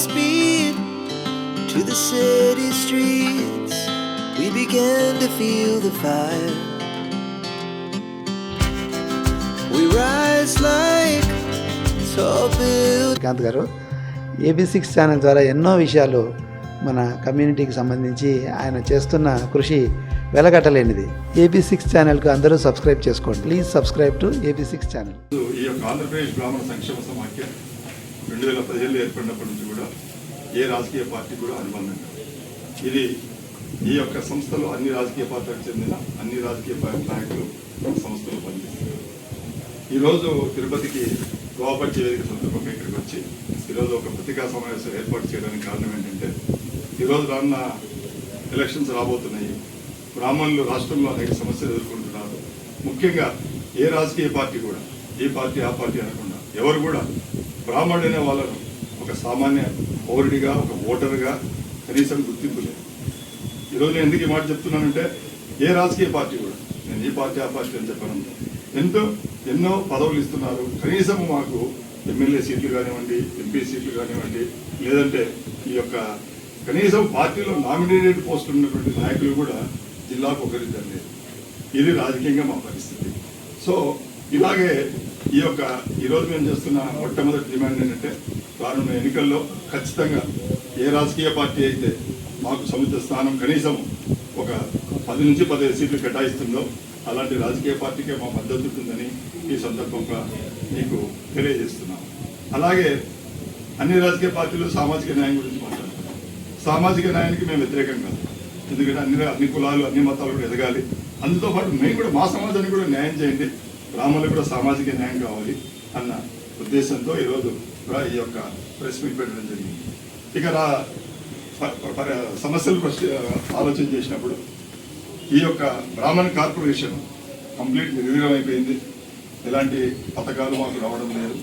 speed to the city streets. We began to feel the fire. We rise like tall buildings. Kanth గారు AB six channel ద్వారా ఎన్నో విషయాలు మన కమ్యూనిటీకి సంబంధించి ఆయన చేస్తున్న కృషి వెలగట్టలేనిది ఏబీ సిక్స్ ఛానల్కు అందరూ సబ్స్క్రైబ్ చేసుకోండి please subscribe to AB six channel ఈ యొక్క ఆంధ్రప్రదేశ్ బ్రాహ్మణ సంక్షేమ సమాఖ్య రెండు వేల పదిహేళ్ళు ఏర్పడినప్పటి నుంచి కూడా ఏ రాజకీయ పార్టీ కూడా అనుబంధం ఇది ఈ యొక్క సంస్థలో అన్ని రాజకీయ పార్టీలకు చెందిన అన్ని రాజకీయ పార్టీ నాయకులు సంస్థలో పనిచేస్తున్నారు. ఈరోజు తిరుపతికి గోపర్చి వేదిక సందర్భంగా ఇక్కడికి వచ్చి ఈరోజు ఒక పత్రికా సమావేశం ఏర్పాటు చేయడానికి కారణం ఏంటంటే ఈరోజు రాన్న ఎలక్షన్స్ రాబోతున్నాయి. బ్రాహ్మణులు రాష్ట్రంలో అనేక సమస్యలు ఎదుర్కొంటున్నారు. ముఖ్యంగా ఏ రాజకీయ పార్టీ కూడా ఈ పార్టీ ఆ పార్టీ అనకుండా ఎవరు కూడా బ్రాహ్మణుడైన వాళ్ళను ఒక సామాన్య పౌరుడిగా ఒక ఓటరుగా కనీసం గుర్తింపు లేదు. ఈరోజు నేను ఎందుకు ఈ మాట చెప్తున్నానంటే ఏ రాజకీయ పార్టీ కూడా నేను ఈ పార్టీ ఆ పార్టీ అని చెప్పాను. ఎంతో ఎన్నో పదవులు ఇస్తున్నారు. కనీసం మాకు ఎమ్మెల్యే సీట్లు కానివ్వండి ఎంపీ సీట్లు కానివ్వండి లేదంటే ఈ యొక్క కనీసం పార్టీలో నామినేటెడ్ పోస్ట్ ఉన్నటువంటి నాయకులు కూడా జిల్లాకు ఒకరిద్దరు లేదు ఇది రాజకీయంగా మా పరిస్థితి. సో ఇలాగే ఈ యొక్క ఈరోజు మేము చేస్తున్న మొట్టమొదటి డిమాండ్ ఏంటంటే రానున్న ఎన్నికల్లో ఖచ్చితంగా ఏ రాజకీయ పార్టీ అయితే మాకు సముచిత స్థానం కనీసం ఒక పది నుంచి పదిహేను సీట్లు కేటాయిస్తుందో అలాంటి రాజకీయ పార్టీకే మా మద్దతు ఉంటుందని ఈ సందర్భంగా మీకు తెలియజేస్తున్నాం. అలాగే అన్ని రాజకీయ పార్టీలు సామాజిక న్యాయం గురించి మాట్లాడుతున్నాం. సామాజిక న్యాయానికి మేము వ్యతిరేకం కాదు. ఎందుకంటే అన్ని అన్ని కులాలు అన్ని మతాలు కూడా ఎదగాలి. అందుతో పాటు మేము కూడా మా సమాజానికి కూడా న్యాయం చేయండి. గ్రామాలకు కూడా సామాజిక న్యాయం కావాలి అన్న ఉద్దేశంతో ఈరోజు కూడా ఈ యొక్క ప్రెస్ మీట్ పెట్టడం జరిగింది. ఇక రా ప- సమస్యలు ప్రశ్న ఆలోచన చేసినప్పుడు ఈ యొక్క బ్రాహ్మణ్ కార్పొరేషన్ కంప్లీట్ నిర్వీర్యం అయిపోయింది ఎలాంటి పథకాలు మాకు రావడం లేదు.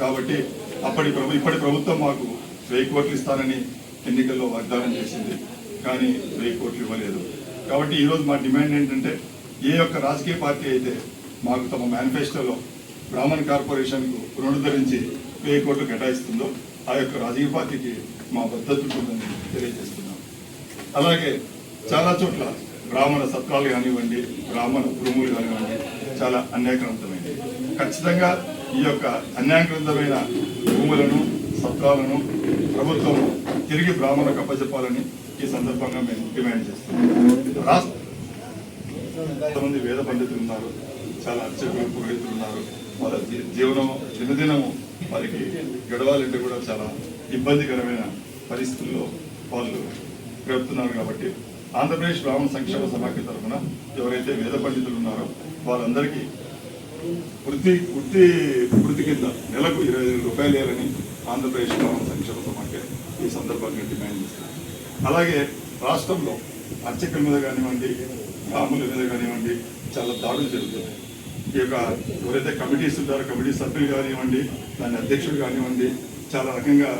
కాబట్టి అప్పటి ప్రభు ఇప్పటి ప్రభుత్వం మాకు వెయ్యి కోట్లు ఇస్తానని ఎన్నికల్లో వాగ్దానం చేసింది. కానీ వెయ్యి కోట్లు ఇవ్వలేదు. కాబట్టి ఈరోజు మా డిమాండ్ ఏంటంటే ఏ యొక్క రాజకీయ పార్టీ అయితే మాకు తమ మేనిఫెస్టోలో బ్రాహ్మణ్ కార్పొరేషన్కు పునరుద్ధరించి వెయ్యి కోట్లు కేటాయిస్తుందో ఆ యొక్క రాజకీయ పార్టీకి మా మద్దతు ఉంటుందని తెలియజేస్తున్నాం. అలాగే చాలా చోట్ల బ్రాహ్మణ సత్రాలు కానివ్వండి బ్రాహ్మణ భూములు కానివ్వండి చాలా అన్యాయక్రాంతమైనవి ఖచ్చితంగా ఈ యొక్క అన్యాయక్రాంతమైన భూములను సత్రాలను ప్రభుత్వం తిరిగి బ్రాహ్మణ అప్పచెప్పాలని ఈ సందర్భంగా మేము డిమాండ్ చేస్తున్నాం. రాష్ట్ర కొంతమంది వేద పండితులు ఉన్నారు. చాలా అర్చకులు పురోహితులు ఉన్నారు. వాళ్ళ జీ- జీవనం దినదినము వారికి గడవాలంటే కూడా చాలా ఇబ్బందికరమైన పరిస్థితుల్లో వాళ్ళు గడుపుతున్నారు కాబట్టి ఆంధ్రప్రదేశ్ బ్రాహ్మణ సంక్షేమ సమాఖ్య తరఫున ఎవరైతే వేద పండితులు ఉన్నారో వాళ్ళందరికీ వృత్తి వృత్తి వృత్తి కింద నెలకు ఇరవై ఐదు రూపాయలు వేయాలని ఆంధ్రప్రదేశ్ బ్రాహ్మణ సంక్షేమ సమాఖ్య ఈ సందర్భంగా డిమాండ్ చేస్తారు అలాగే రాష్ట్రంలో అర్చకుల మీద కానివ్వండి బ్రాహ్మణుల మీద కానివ్వండి చాలా దాడులు జరుగుతున్నాయి. ఈ యొక్క ఎవరైతే కమిటీస్ ఉంటారో కమిటీ సభ్యులు కానివ్వండి దాని అధ్యక్షుడు కానివ్వండి చాలా రకంగా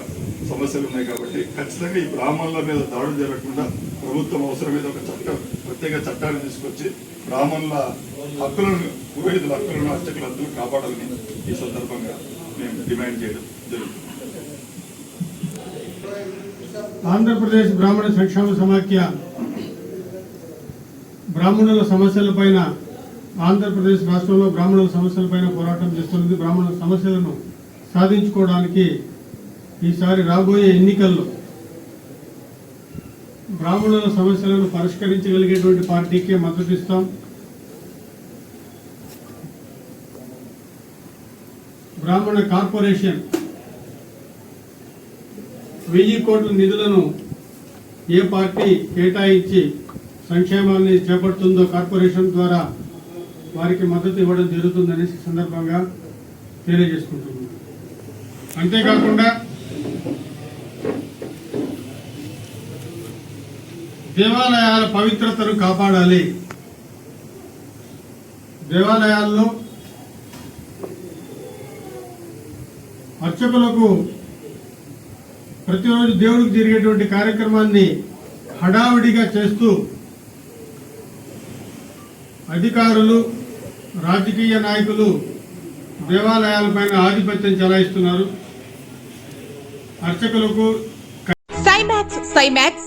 సమస్యలు ఉన్నాయి కాబట్టి ఖచ్చితంగా ఈ బ్రాహ్మణుల మీద దాడులు జరగకుండా ప్రభుత్వం అవసరం మీద ఒక చట్టం ప్రత్యేక చట్టాన్ని తీసుకొచ్చి బ్రాహ్మణుల హక్కులను పురోహితుల హక్కులను అర్చకుల హక్కులను కాపాడాలని ఈ సందర్భంగా మేము డిమాండ్ చేయడం జరుగుతుంది. ఆంధ్రప్రదేశ్ బ్రాహ్మణ సంక్షేమ సమాఖ్య బ్రాహ్మణుల సమస్యల పైన ఆంధ్రప్రదేశ్ రాష్ట్రంలో బ్రాహ్మణుల సమస్యలపైన పోరాటం చేస్తున్నది. బ్రాహ్మణుల సమస్యలను సాధించుకోవడానికి ఈసారి రాబోయే ఎన్నికల్లో బ్రాహ్మణుల సమస్యలను పరిష్కరించగలిగేటువంటి పార్టీకే మద్దతు ఇస్తాం. బ్రాహ్మణ కార్పొరేషన్ వెయ్యి కోట్ల నిధులను ఏ పార్టీ కేటాయించి సంక్షేమాన్ని చేపడుతుందో కార్పొరేషన్ ద్వారా వారికి మద్దతు ఇవ్వడం జరుగుతుందని సందర్భంగా తెలియజేసుకుంటున్నాను. అంతేకాకుండా దేవాలయాల పవిత్రతను కాపాడాలి. దేవాలయాల్లో అర్చకులకు ప్రతిరోజు దేవుడికి జరిగేటువంటి కార్యక్రమాన్ని హడావిడిగా చేస్తూ అధికారులు రాజకీయ నాయకులు దేవాలయాల పైన ఆధిపత్యం చెలాయిస్తున్నారు. అర్చకులకు సైమాక్స్ సైమాక్స్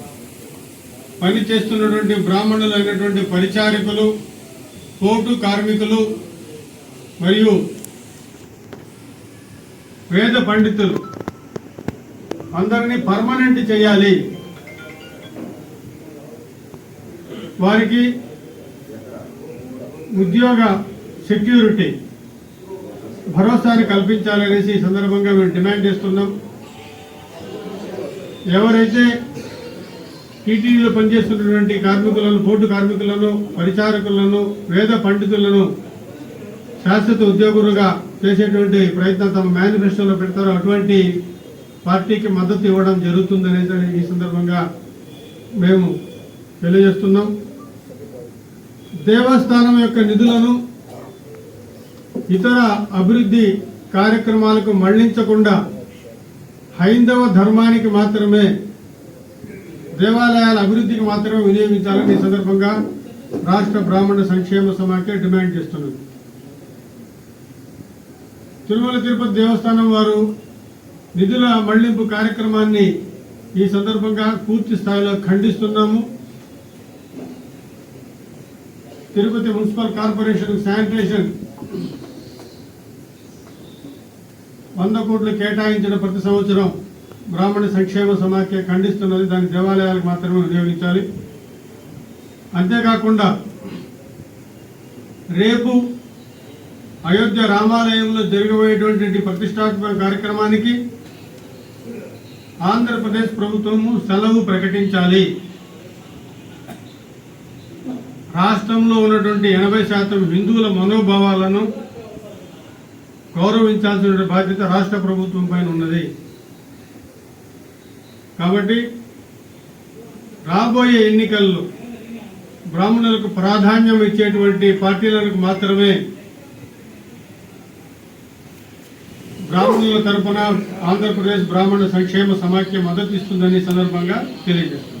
పనిచేస్తున్నటువంటి బ్రాహ్మణులు అయినటువంటి పరిచారికులు కోటు కార్మికులు మరియు వేద పండితులు. అందరినీ పర్మనెంట్ చేయాలి. వారికి ఉద్యోగ సెక్యూరిటీ భరోసాని కల్పించాలనేసి ఈ సందర్భంగా మేము డిమాండ్ చేస్తున్నాం. ఎవరైతే టీటీడీలో పనిచేస్తున్నటువంటి కార్మికులను బోర్డు కార్మికులను పరిచారకులను వేద పండితులను శాశ్వత ఉద్యోగులుగా చేసేటువంటి ప్రయత్నం తమ మేనిఫెస్టోలో పెడతారో. అటువంటి పార్టీకి మద్దతు ఇవ్వడం జరుగుతుందనేది ఈ సందర్భంగా మేము తెలియజేస్తున్నాం. దేవస్థానం యొక్క నిధులను ఇతర అభివృద్ధి కార్యక్రమాలకు మళ్ళించకుండా హైందవ ధర్మానికి మాత్రమే దేవాలయాల అభివృద్ధికి మాత్రమే వినియోగించాలని ఈ సందర్భంగా రాష్ట్ర బ్రాహ్మణ సంక్షేమ సమాఖ్య డిమాండ్ చేస్తున్నది తిరుమల తిరుపతి దేవస్థానం వారు నిధుల మళ్ళింపు కార్యక్రమాన్ని ఈ సందర్భంగా పూర్తి స్థాయిలో ఖండిస్తున్నాము. తిరుపతి మున్సిపల్ కార్పొరేషన్ శానిటేషన్ వంద కోట్లు కేటాయించిన ప్రతి సంవత్సరం బ్రాహ్మణ సంక్షేమ సమాఖ్య ఖండిస్తున్నది. దాని దేవాలయాలకు మాత్రమే వినియోగించాలి. అంతేకాకుండా రేపు అయోధ్య రామాలయంలో జరగబోయేటువంటి ప్రతిష్టాత్మక కార్యక్రమానికి ఆంధ్రప్రదేశ్ ప్రభుత్వము సెలవు ప్రకటించాలి. రాష్ట్రంలో ఉన్నటువంటి ఎనభై శాతం హిందువుల మనోభావాలను గౌరవించాల్సిన బాధ్యత రాష్ట్ర ప్రభుత్వం పైన ఉన్నది. కాబట్టి రాబోయే ఎన్నికల్లో బ్రాహ్మణులకు ప్రాధాన్యం ఇచ్చేటువంటి పార్టీలకు మాత్రమే బ్రాహ్మణుల తరపున ఆంధ్రప్రదేశ్ బ్రాహ్మణ సంక్షేమ సమాఖ్య మద్దతు ఇస్తుందని సందర్భంగా తెలియజేస్తుంది